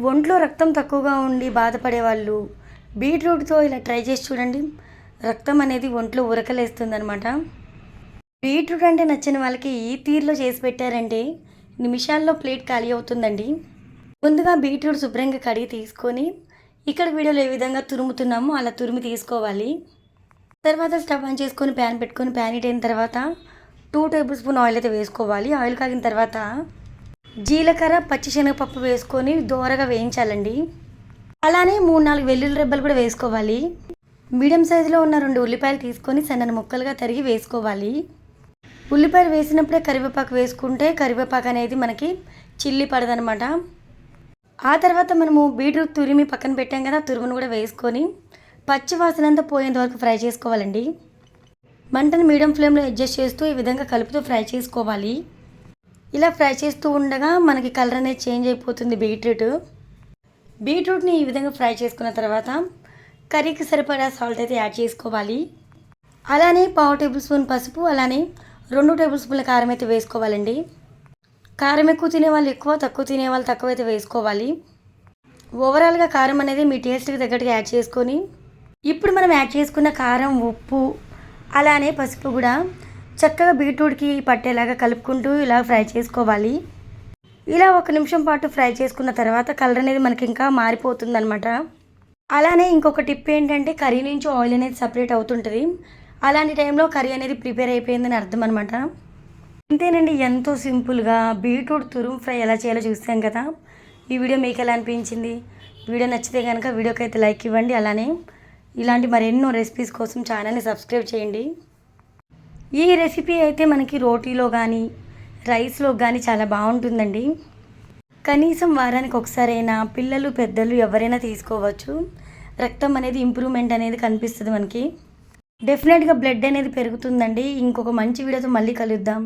ఒంట్లో రక్తం తక్కువగా ఉండి బాధపడే వాళ్ళు బీట్రూట్తో ఇలా ట్రై చేసి చూడండి. రక్తం అనేది ఒంట్లో ఉరకలేస్తుంది అనమాట బీట్రూట్ అంటే నచ్చిన వాళ్ళకి ఈ తీరులో చేసి పెట్టారంటే నిమిషాల్లో ప్లేట్ ఖాళీ అవుతుందండి. ముందుగా బీట్రూట్ శుభ్రంగా కడిగి తీసుకొని ఇక్కడ వీడియోలో ఏ విధంగా తురుముతున్నామో అలా తురిమి తీసుకోవాలి. తర్వాత స్టవ్ ఆన్ చేసుకొని ప్యాన్ పెట్టుకొని ప్యాన్ హీట్ అయిన తర్వాత టూ టేబుల్ స్పూన్ ఆయిల్ అయితే వేసుకోవాలి. ఆయిల్ కాగిన తర్వాత జీలకర్ర పచ్చిశనగపప్పు వేసుకొని దోరగా వేయించాలండి. అలానే మూడు నాలుగు వెల్లుల్లి రెబ్బలు కూడా వేసుకోవాలి. మీడియం సైజులో ఉన్న రెండు ఉల్లిపాయలు తీసుకొని సన్నని ముక్కలుగా తరిగి వేసుకోవాలి. ఉల్లిపాయలు వేసినప్పుడే కరివేపాకు వేసుకుంటే కరివేపాకు అనేది మనకి చిల్లి పడదనమాట. ఆ తర్వాత మనము బీట్రూట్ తురిమి పక్కన పెట్టాం కదా తురుమును కూడా వేసుకొని పచ్చి వాసనంతా పోయేంత వరకు ఫ్రై చేసుకోవాలండి. మంటను మీడియం ఫ్లేమ్లో అడ్జస్ట్ చేస్తూ ఈ విధంగా కలుపుతూ ఫ్రై చేసుకోవాలి. ఇలా ఫ్రై చేస్తూ ఉండగా మనకి కలర్ అనేది చేంజ్ అయిపోతుంది బీట్రూట్. బీట్రూట్ని ఈ విధంగా ఫ్రై చేసుకున్న తర్వాత కర్రీకి సరిపడా సాల్ట్ అయితే యాడ్ చేసుకోవాలి. అలానే పావు టేబుల్ స్పూన్ పసుపు అలానే రెండు టేబుల్ స్పూన్ల కారం అయితే వేసుకోవాలండి. కారం ఎక్కువ తినేవాళ్ళు ఎక్కువ తక్కువ తినేవాళ్ళు తక్కువ అయితే వేసుకోవాలి. ఓవరాల్గా కారం అనేది మీ టేస్ట్కి తగ్గట్టుగా యాడ్ చేసుకొని ఇప్పుడు మనం యాడ్ చేసుకున్న కారం ఉప్పు అలానే పసుపు కూడా చక్కగా బీట్రూట్కి పట్టేలాగా కలుపుకుంటూ ఇలా ఫ్రై చేసుకోవాలి. ఇలా ఒక నిమిషం పాటు ఫ్రై చేసుకున్న తర్వాత కలర్ అనేది మనకి ఇంకా మారిపోతుంది అనమాట అలానే ఇంకొక టిప్ ఏంటంటే కర్రీ నుంచి ఆయిల్ అనేది సపరేట్ అవుతుంటుంది. అలాంటి టైంలో కర్రీ అనేది ప్రిపేర్ అయిపోయిందని అర్థం అనమాట అంతేనండి ఎంతో సింపుల్గా బీట్రూట్ తురుము ఫ్రై ఎలా చేయాలో చూసాం కదా. ఈ వీడియో మీకు ఎలా అనిపించింది? వీడియో నచ్చితే కనుక వీడియోకి అయితే లైక్ ఇవ్వండి. అలానే ఇలాంటి మరెన్నో రెసిపీస్ కోసం ఛానల్ని సబ్స్క్రైబ్ చేయండి. ఈ రెసిపీ అయితే మనకి రోటీలో కానీ రైస్లో కానీ చాలా బాగుంటుందండి. కనీసం వారానికి ఒకసారైనా పిల్లలు పెద్దలు ఎవరైనా తీసుకోవచ్చు. రక్తం అనేది ఇంప్రూవ్మెంట్ అనేది కనిపిస్తుంది మనకి. డెఫినెట్గా బ్లడ్ అనేది పెరుగుతుందండి. ఇంకొక మంచి వీడియోతో మళ్ళీ కలుద్దాం.